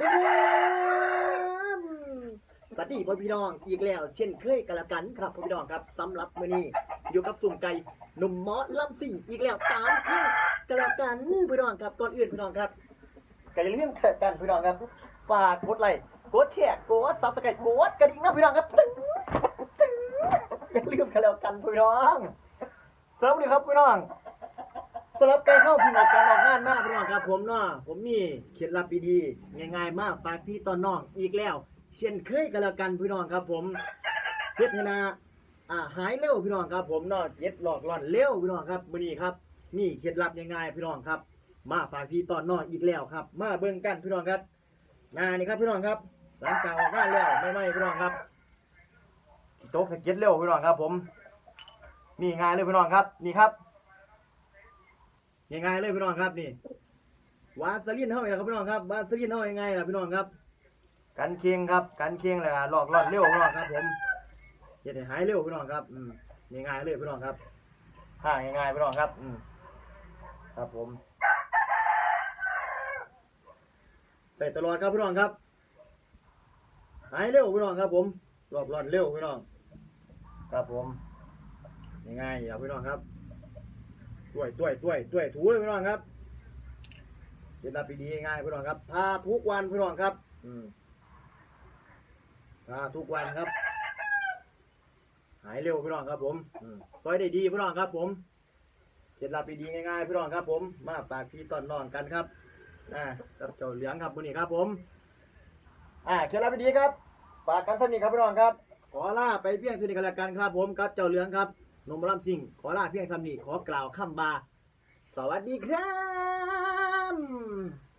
สดีครับสวัสดีพ่อพี่น้องอีกแล้ว เช่นเคยกันละกันครับพ่อพี่น้องครับสำหรับมื้อนี้อยู่กับสุ่มไก่หนุ่มหมอลำสิ่งอีกแล้วตามเคยกันละกันพี่น้องครับก่อนอื่นพี่น้องครับก็อย่าลืมกันพี่น้องครับ ฝากกดไลค์กดแชร์กดซับสไครต์กดกระดิ่งนะพี่น้องครับตึ้งตึ้งอย่าลืมกันแล้วกันพี่น้องสวัสดีครับพี่น้อง สำหรับการเข้าพี่น้องการออกงานมากพี่น้องครับผมเนาะผมมีเคล็ดลับดีๆง่ายๆมากฝากพี่ตอนน้องอีกแล้ว เช่นเคยกันล้วกันพี่น้องครับ ผมเฮ็ดให้นาอ่าหายเร็วพี่น้องครับ ผมเนาะเจ็ดหลอกหลอนเร็วพี่น้องครับมื้อนี้ครับนี่เคล็ดลับง่ายๆพี่น้องครับ มาฝากพี่ตอนน้องอีกแล้วครับ มาเบิ่งกันพี่น้องครับนานี่ครับพี่น้องครับ หลังจากออกงานแล้วไม่ไม่พี่น้องครับโต๊ะสเก็ตเร็วพี่น้องครับ ผมนี่ง่ายเลยพี่น้องครับ นี่ครับ ง่ายๆเลยพี่น้องครับนี่วาสลินเท่าไหร่ครับพี่น้องครับวาสลินเท่ายังไงล่ะพี่น้องครับ กันเคียงครับกันเคียงเลยหลอกหลอนเร็วพี่น้องครับ ผมเฮ็ดให้หายเร็วพี่น้องครับอืมง่ายๆเลยพี่น้องครับห่างง่ายๆพี่น้องครับอืมครับผมใส่ตลอดครับพี่น้องครับหายเร็วพี่น้องครับ ผมหลอกหลอนเร็วพี่น้องครับผมง่ายๆอย่าพี่น้องครับ ด้วยด้วยด้วยด้วยถูเลยพี่น้องครับเป็นรับดีง่ายพี่น้องครับทาทุกวันพี่น้องครับ อืมทาทุกวันครับ หายเร็วพี่น้องครับ ผมอืมซอยได้ดีพี่น้องครับ ผมเคล็ดลับดีง่ายๆพี่น้องครับ ผม มาฝากพี่ตอนนอนกันครับอ่ากับเจ้าเหลืองครับมื้อนี้ครับ ผม อ่าเคล็ดลับดีครับฝากกันสนิทครับพี่น้องครับ ขอลาไปเพียงสนิทกันแล้วกันครับ ผมกับเจ้าเหลืองครับ นมรัมซิงขอลาเพียงสำนีขอกล่าวคำบา สวัสดีครับ